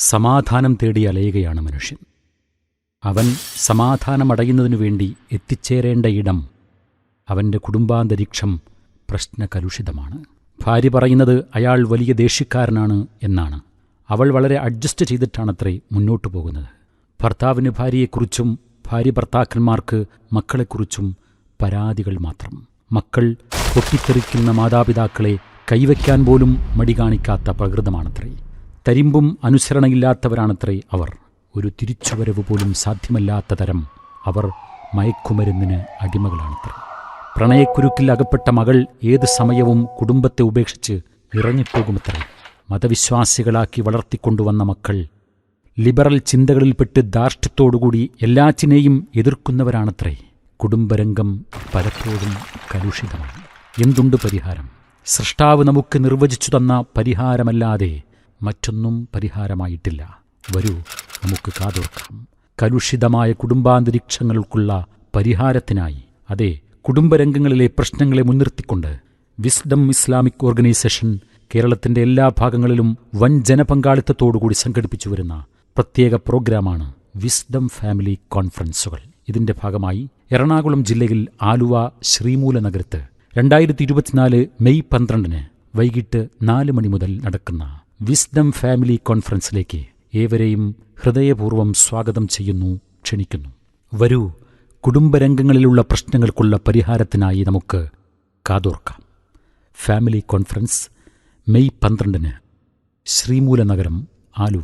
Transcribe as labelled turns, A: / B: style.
A: സമാധാനം തേടി അലയുകയാണ് മനുഷ്യൻ. അവൻ സമാധാനമടയുന്നതിനു വേണ്ടി എത്തിച്ചേരേണ്ട ഇടം അവന്റെ കുടുംബാന്തരീക്ഷം പ്രശ്നകലുഷിതമാണ്. ഭാര്യ പറയുന്നത് അയാൾ വലിയ ദേഷ്യക്കാരനാണ് എന്നാണ്. അവൾ വളരെ അഡ്ജസ്റ്റ് ചെയ്തിട്ടാണത്രേ മുന്നോട്ടു പോകുന്നത്. ഭർത്താവിന് ഭാര്യയെക്കുറിച്ചും ഭാര്യ ഭർത്താക്കന്മാർക്ക് മക്കളെക്കുറിച്ചും പരാതികൾ മാത്രം. മക്കൾ പൊട്ടിത്തെറിക്കുന്ന മാതാപിതാക്കളെ കൈവയ്ക്കാൻ പോലും മടി കാണിക്കാത്ത പ്രകൃതമാണത്രേ. തരിമ്പും അനുസരണയില്ലാത്തവരാണത്രേ അവർ. ഒരു തിരിച്ചുവരവ് പോലും സാധ്യമല്ലാത്ത തരം അവർ മയക്കുമരുന്നിന് അടിമകളാണത്രേ. പ്രണയക്കുരുക്കിൽ അകപ്പെട്ട മകൾ ഏത് സമയവും കുടുംബത്തെ ഉപേക്ഷിച്ച് ഇറങ്ങിപ്പോകുമത്രേ. മതവിശ്വാസികളാക്കി വളർത്തിക്കൊണ്ടുവന്ന മക്കൾ ലിബറൽ ചിന്തകളിൽപ്പെട്ട് ധാർഷ്ട്യത്തോടുകൂടി എല്ലാറ്റിനെയും എതിർക്കുന്നവരാണത്രേ. കുടുംബരംഗം പലപ്പോഴും കലുഷിതമാണ്. എന്തുണ്ട് പരിഹാരം? സൃഷ്ടാവ് നമുക്ക് നിർവചിച്ചു തന്ന പരിഹാരമല്ലാതെ മറ്റൊന്നും പരിഹാരമായിട്ടില്ല. വരൂ നമുക്ക് കാതോർക്കാം. കലുഷിതമായ കുടുംബാന്തരീക്ഷങ്ങൾക്കുള്ള പരിഹാരത്തിനായി. അതെ കുടുംബരംഗങ്ങളിലെ പ്രശ്നങ്ങളെ മുൻനിർത്തിക്കൊണ്ട് വിസ്ഡം ഇസ്ലാമിക് ഓർഗനൈസേഷൻ കേരളത്തിന്റെ എല്ലാ ഭാഗങ്ങളിലും വൻ ജനപങ്കാളിത്തത്തോടുകൂടി സംഘടിപ്പിച്ചു വരുന്ന പ്രത്യേക പ്രോഗ്രാമാണ് വിസ്ഡം ഫാമിലി കോൺഫറൻസുകൾ. ഇതിന്റെ ഭാഗമായി എറണാകുളം ജില്ലയിൽ ആലുവ ശ്രീമൂല നഗരത്ത് രണ്ടായിരത്തി ഇരുപത്തിനാല് മെയ് പന്ത്രണ്ടിന് വൈകിട്ട് നാല് മണി മുതൽ നടക്കുന്ന വിസ്ഡം ഫാമിലി കോൺഫറൻസിലേക്ക് ഏവരെയും ഹൃദയപൂർവം സ്വാഗതം ചെയ്യുന്നു ക്ഷണിക്കുന്നു. വരൂ കുടുംബരംഗങ്ങളിലുള്ള പ്രശ്നങ്ങൾക്കുള്ള പരിഹാരത്തിനായി നമുക്ക് കാതോർക്കാം. ഫാമിലി കോൺഫറൻസ് മെയ് പന്ത്രണ്ടിന് ശ്രീമൂലനഗരം ആലുവ.